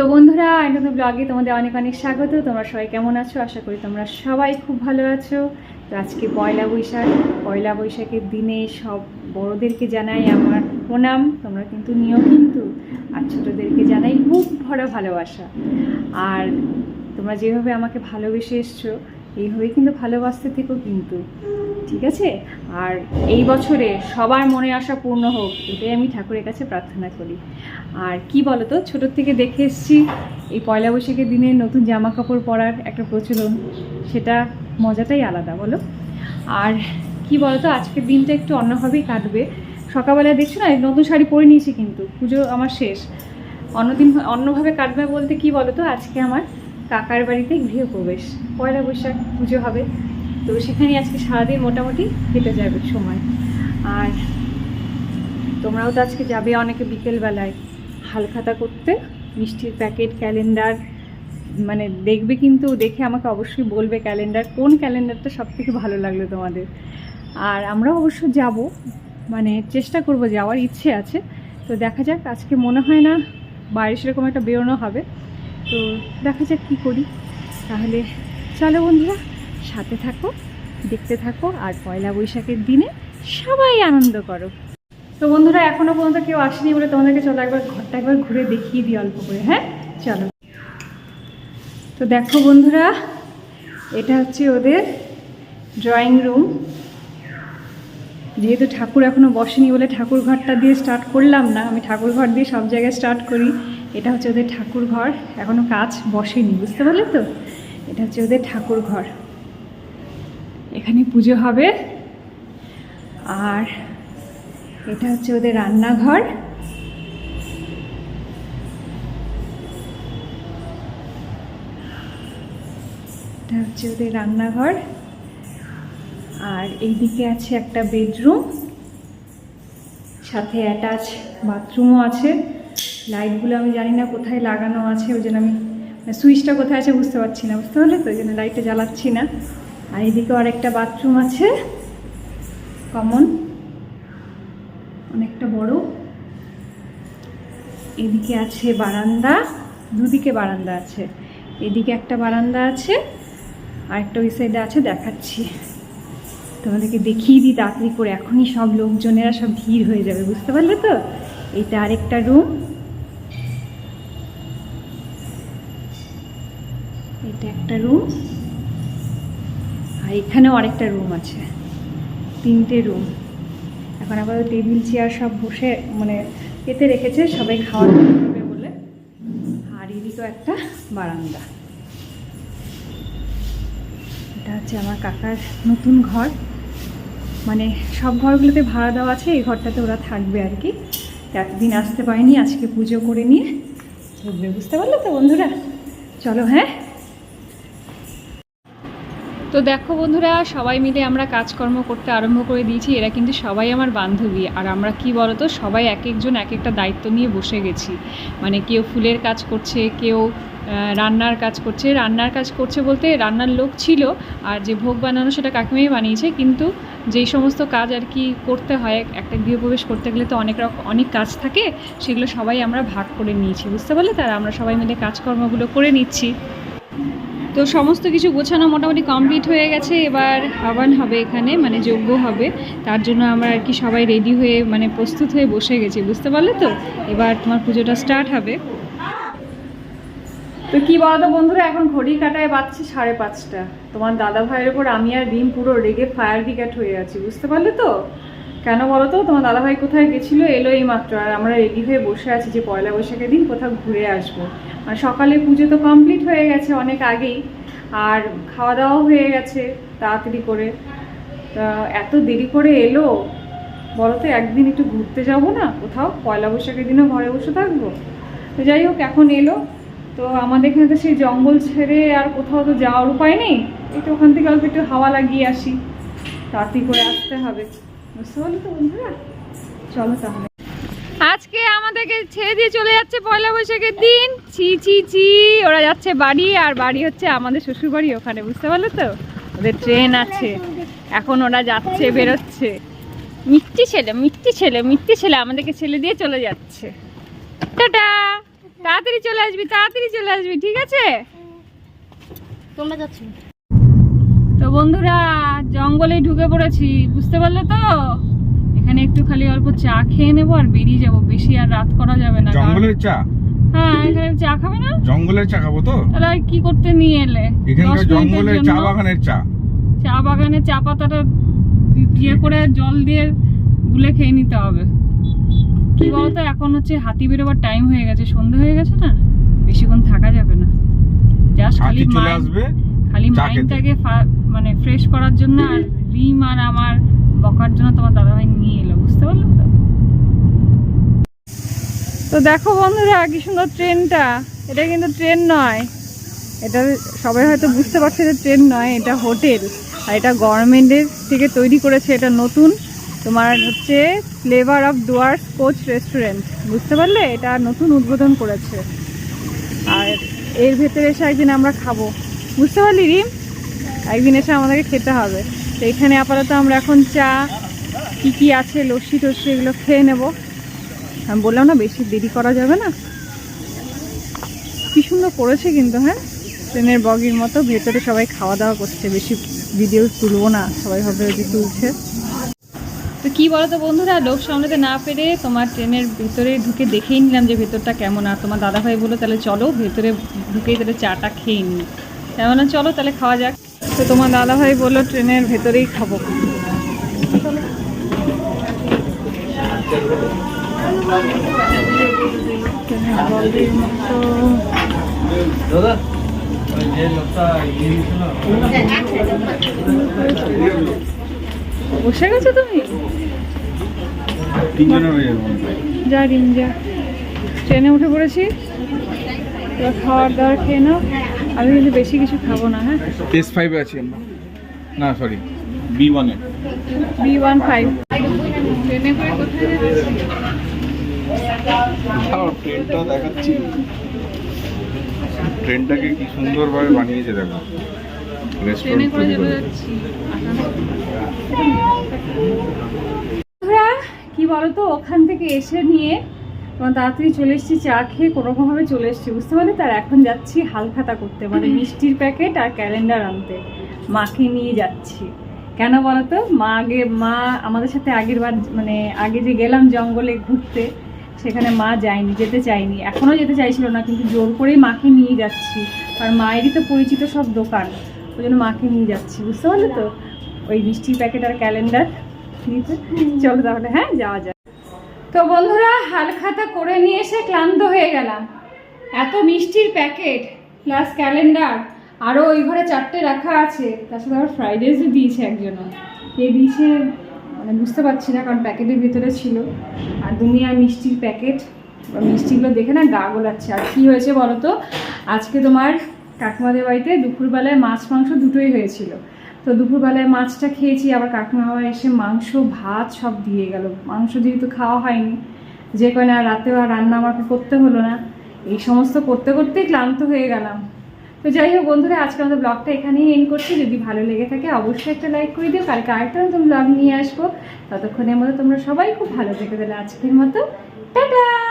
তো বন্ধুরা নতুন ব্লগে তোমাদের অনেক অনেক স্বাগত। তোমরা সবাই কেমন আছো? আশা করি তোমরা সবাই খুব ভালো আছো। তো আজকে পয়লা বৈশাখ। পয়লা বৈশাখের দিনে সব বড়োদেরকে জানাই আমার প্রণাম। তোমরা কিন্তু নিও কিন্তু। আর ছোটোদেরকে জানাই খুব ভরা ভালোবাসা। আর তোমরা যেভাবে আমাকে ভালোবেসে এসছো, এইভাবে কিন্তু ভালোবাসতে থেকো কিন্তু। ঠিক আছে? আর এই বছরে সবার মনে আশা পূর্ণ হোক, এটাই আমি ঠাকুরের কাছে প্রার্থনা করি। আর কি বলতো, ছোটোর থেকে দেখে এসছি, এই পয়লা বৈশাখের দিনে নতুন জামা কাপড় পরার একটা প্রচলন, সেটা মজাটাই আলাদা, বলো? আর কি বলতো, আজকের দিনটা একটু অন্যভাবেই কাটবে। সকালবেলা দেখছ না নতুন শাড়ি পরে নিয়েছি কিন্তু, পুজো আমার শেষ। অন্যদিন অন্যভাবে কাটবে বলতে কি বলতো, আজকে আমার কাকার বাড়িতে গৃহপ্রবেশ। পয়লা বৈশাখ পুজো হবে। তো সেখানে আজকে সারাদিন মোটামুটি কেটে যাবে সময়। আর তোমরাও তো আজকে যাবে অনেকে বিকেলবেলায় হালখাতা করতে। মিষ্টির প্যাকেট, ক্যালেন্ডার মানে দেখবে কিন্তু, দেখে আমাকে অবশ্যই বলবে ক্যালেন্ডার, কোন ক্যালেন্ডারটা সব থেকে ভালো লাগল তোমাদের। আর আমরাও অবশ্য যাব মানে চেষ্টা করব যাওয়ার, ইচ্ছে আছে। তো দেখা যাক, আজকে মনে হয় না বাইরে সেরকম একটা বেরোনো হবে। তো দেখা যাক কী করি। তাহলে চলো বন্ধুরা সাথে থাকো, দেখতে থাকো আর পয়লা বৈশাখের দিনে সবাই আনন্দ করো। তো বন্ধুরা, এখনও পর্যন্ত কেউ আসেনি বলে তোমাদেরকে চলো একবার ঘরটা একবার ঘুরে দেখিয়ে দিই অল্প করে হ্যাঁ? চলো। তো দেখো বন্ধুরা, এটা হচ্ছে ওদের ড্রয়িং রুম যেহেতু ঠাকুর এখনও বসেনি বলে ঠাকুর ঘরটা দিয়ে স্টার্ট করলাম না, আমি ঠাকুর ঘর দিয়ে সব জায়গায় স্টার্ট করি। এটা হচ্ছে ওদের ঠাকুর ঘর, এখনও কাজ বসেনি, বুঝতে পারলে তো? এটা হচ্ছে ওদের ঠাকুর ঘর। এখানে পুজো হবে। আর এটা হচ্ছে ওদের রান্নাঘর। এটা হচ্ছে ওদের রান্নাঘর। আর এইদিকে আছে একটা বেডরুম। সাথে অ্যাটাচ বাথরুমও আছে। লাইটগুলো আমি জানি না কোথায় লাগানো আছে, ওই জন্য আমি সুইচটা কোথায় আছে বুঝতে পারছি না, বুঝতে পারলে তো? ওই জন্য লাইটটা জ্বালাচ্ছি না। আর এদিকেও আরেকটা বাথরুম আছে। কমন। অনেকটা বড়। এদিকে আছে বারান্দা। দুদিকে বারান্দা আছে। এদিকে একটা বারান্দা আছে। আর একটা ওই সাইডে আছে, দেখাচ্ছি। তোমাদেরকে দেখিয়ে দিই তাড়াতাড়ি করে। এখনই সব লোকজনেরা সব ভিড় হয়ে যাবে, বুঝতে পারলে তো? এটা আরেকটা রুম এটা একটা রুম আর এখানেও আরেকটা রুম আছে। তিনটে রুম এখন আবার টেবিল চেয়ার সব বসে মানে পেতে রেখেছে, সবাই খাওয়া দাওয়া বলে। আর এদিকেও একটা বারান্দা। এটা হচ্ছে আমার কাকার নতুন ঘর। মানে সব ঘরগুলোতে ভাড়া দেওয়া আছে, এই ঘরটাতে ওরা থাকবে আর কি। এতদিন আসতে পারেনি, আজকে পুজো করে নিয়ে। বুঝতে পারল তো বন্ধুরা। চলো হ্যাঁ? তো দেখো বন্ধুরা, সবাই মিলে আমরা কাজকর্ম করতে আরম্ভ করে দিয়েছি। এরা কিন্তু সবাই আমার বান্ধবী। আর আমরা কি বলতো, সবাই এক একজন এক একটা দায়িত্ব নিয়ে বসে গেছি। মানে কেউ ফুলের কাজ করছে, কেউ রান্নার কাজ করছে। রান্নার কাজ করছে বলতে রান্নার লোক ছিল আর যে ভোগ বানানো সেটা কাকিমাই বানিয়েছে। কিন্তু যেই সমস্ত কাজ আর কি করতে হয়, একটা গৃহপ্রবেশ করতে গেলে তো অনেক রকম অনেক কাজ থাকে, সেগুলো সবাই আমরা ভাগ করে নিয়েছি। বুঝতে পারলে? তার আমরা সবাই মিলে কাজকর্মগুলো করে নিচ্ছি। তো সমস্ত কিছু গোছানো মোটামুটি কমপ্লিট হয়ে গেছে, এবার হাবান হবে এখানে মানে যজ্ঞ হবে। তার জন্য আমরা আর কি সবাই রেডি হয়ে মানে প্রস্তুত হয়ে বসে গেছি, বুঝতে পারলে তো? এবার তোমার পুজোটা স্টার্ট হবে। তো কি বলতো বন্ধুরা, এখন ঘড়ি কাটায় বাজছে সাড়ে পাঁচটা। তোমার দাদা ভাইয়ের ওপর আমি আর রিম পুরো রেগে ফায়ার ব্রিগেড হয়ে আছি, বুঝতে পারলে তো? কেন বলো তো তোমার দাদা ভাই কোথায় গেছিল? এলো এই মাত্র আর আমরা রেডি হয়ে বসে আছি যে পয়লা বৈশাখের দিন কোথাও ঘুরে আসব। আর সকালে পুজো তো কমপ্লিট হয়ে গেছে অনেক আগেই। আর খাওয়া দাওয়াও হয়ে গেছে তাড়াতাড়ি করে। তা এত দেরি করে এলো? বলো তো একদিন একটু ঘুরতে যাব না? কোথাও? পয়লা বৈশাখের দিনও ঘরে বসে থাকব? তো যাই হোক, এখন এলো। তো আমাদের এখানে তো সেই জঙ্গল ছেড়ে আর কোথাও তো যাওয়ার উপায় নেই। একটু ওখান থেকে অল্প একটু হাওয়া লাগিয়ে আসি। তাড়াতাড়ি করে আসতে হবে। বুঝতে পারল তো বন্ধুরা চলো তাহলে। আজকে আমাদেরকে ছেড়ে দিয়ে চলে যাচ্ছে পয়লা বৈশাখের দিন। ছি ছি ছি ওরা যাচ্ছে বাড়ি আর বাড়ি হচ্ছে আমাদের শ্বশুর বাড়ি ওখানে বুঝতে পারলে তো? ওদের ট্রেন আছে। এখন ওরা যাচ্ছে বেরোচ্ছে। মিষ্টি ছেলে মিষ্টি ছেলে মিষ্টি ছেলে আমাদেরকে ছেলে দিয়ে চলে যাচ্ছে। টাটা! তাড়াতাড়ি চলে আসবি তাড়াতাড়ি চলে আসবি ঠিক আছে? তোমরা যাচ্ছ। বন্ধুরা জঙ্গলে ঢুকে পড়েছি বুঝতে পারলে তো? এখানে একটু খালি অল্প চা খেয়ে নেব আর বেরিয়ে যাব। বেশি আর রাত করা যাবে না জঙ্গলের চা? হ্যাঁ এখানে চা খাবে না? জঙ্গলের চা খাব তো? তাহলে আর কি করতে নিয়ে এলে? এখানকার জঙ্গলের চা বাগানের চা। চা বাগানে চা পাতাটা করে জল দিয়ে গুলে খেয়ে নিতে হবে। কি বলতো এখন হচ্ছে হাতি বেরোবার টাইম হয়ে গেছে। সন্ধে হয়ে গেছে না? বেশিক্ষণ থাকা যাবে না। জাস্ট খালি চলে আসবে খালি মাইন্ডটাকে মানে ফ্রেশ করার জন্য আর রিম আর আমার বকার জন্য তোমার দাদাভাই নিয়ে এলো, বুঝতে পারলে তো? তো দেখো বন্ধুরা কি সুন্দর ট্রেনটা। এটা কিন্তু ট্রেন নয়। এটা সবাই হয়তো বুঝতে পারছে যে ট্রেন নয়, এটা হোটেল। আর এটা গভর্নমেন্টের থেকে তৈরি করেছে, এটা নতুন। তোমার হচ্ছে flavour of Dooars coach restaurant বুঝতে পারলে? এটা নতুন উদ্বোধন করেছে। আর এর ভেতরে এসে একদিন আমরা খাব। বুঝতে পারলি, রিম? একদিন এসে আমাদেরকে খেতে হবে। তো এখানে আপাতত আমরা এখন চা, কী কী আছে, লস্যি টস্যি এগুলো খেয়ে নেব। আমি বললাম না, বেশি দেরি করা যাবে না। কি সুন্দর করেছে কিন্তু হ্যাঁ? ট্রেনের বগির মতো, ভেতরে সবাই খাওয়া দাওয়া করছে। বেশি ভিডিও তুলবো না, সবাই ভাবে যে তুলছে। তো কি বলতো বন্ধুরা লোক সামলাতে না পেরে তোমার ট্রেনের ভেতরে ঢুকে দেখেই নিলাম যে ভেতরটা কেমন। আর তোমার দাদাভাই বলল, তাহলে চলো ভেতরে ঢুকেই তাহলে চাটা খেয়ে নিই। তেমন চলো, তাহলে খাওয়া যাক। তো তোমার দাদাভাই বলল ট্রেনের ভেতরেই খাব। দাদা বসে গেছো তুমি? যা রিম যা। ট্রেনে উঠে পড়েছি। খাওয়ার দাওয়ার খেয়ে নাও। আমি কিন্তু বেশি কিছু খাব না হ্যাঁ? এস ফাইভে আছি আমরা। না সরি বি ওয়ানে বি ওয়ান ফাইভ ট্রেনে করে কোথায় যাচ্ছি ট্রেনটা দেখাচ্ছি। ট্রেনটাকে কি সুন্দরভাবে বানিয়েছে দেখো। ট্রেনে করে করে। যাচ্ছি কি বলতো ওখান থেকে এসে নিয়ে তোমার তাড়াতাড়ি চলে এসেছি চা খেয়ে কোনোরকমভাবে চলে এসেছি বুঝতে পারলে? তার এখন যাচ্ছি হালখাতা করতে মানে মিষ্টির প্যাকেট আর ক্যালেন্ডার আনতে। মাকে নিয়ে যাচ্ছি। কেন বলতো? মা আগে মা আমাদের সাথে আগের বার মানে আগে যে গেলাম জঙ্গলে ঘুরতে সেখানে মা যায়নি যেতে চায়নি। এখনও যেতে চাইছিল না কিন্তু জোর করেই মাকে নিয়ে যাচ্ছি। আর মায়েরই তো পরিচিত সব দোকান ওই জন্য মাকে নিয়ে যাচ্ছি বুঝতে পারলে তো? ওই মিষ্টির প্যাকেট আর ক্যালেন্ডার চলো তাহলে হ্যাঁ? যাওয়া যায় তো বন্ধুরা হালখাতা করে নিয়ে এসে ক্লান্ত হয়ে গেলাম। এত মিষ্টির প্যাকেট, প্লাস ক্যালেন্ডার আরও ওই ঘরে চারটে রাখা আছে। সাথে আবার ফ্রাইড রাইসও দিয়েছে একজনও। কে দিয়েছে? মানে বুঝতে পারছি না, কারণ প্যাকেটের ভিতরে ছিল। আর দুনিয়ার মিষ্টির প্যাকেট মিষ্টিগুলো দেখে না গা গোলাচ্ছে। আর কী হয়েছে বলো তো? আজকে তোমার কাকিমাদের বাড়িতে দুপুরবেলায় মাছ, মাংস দুটোই হয়েছিল। তো দুপুরবেলায় মাছটা খেয়েছি, আবার কাকিমা আবার এসে মাংস, ভাত সব দিয়ে গেল। মাংস যেহেতু খাওয়া হয়নি। যে আর রাতেও আর রান্না আমাকে করতে হলো না। এই সমস্ত করতে করতেই ক্লান্ত হয়ে গেলাম। তো যাই হোক বন্ধুরা, আজকে আমাদের ব্লগটা এখানেই এন্ড করছি। যদি ভালো লেগে থাকে অবশ্যই একটা লাইক করে দিও। কালকে আরেকটা নতুন ব্লগ নিয়ে আসব। ততক্ষণের মতো তোমরা সবাই খুব ভালো থেকে। তাহলে আজকের মতো, টাটা!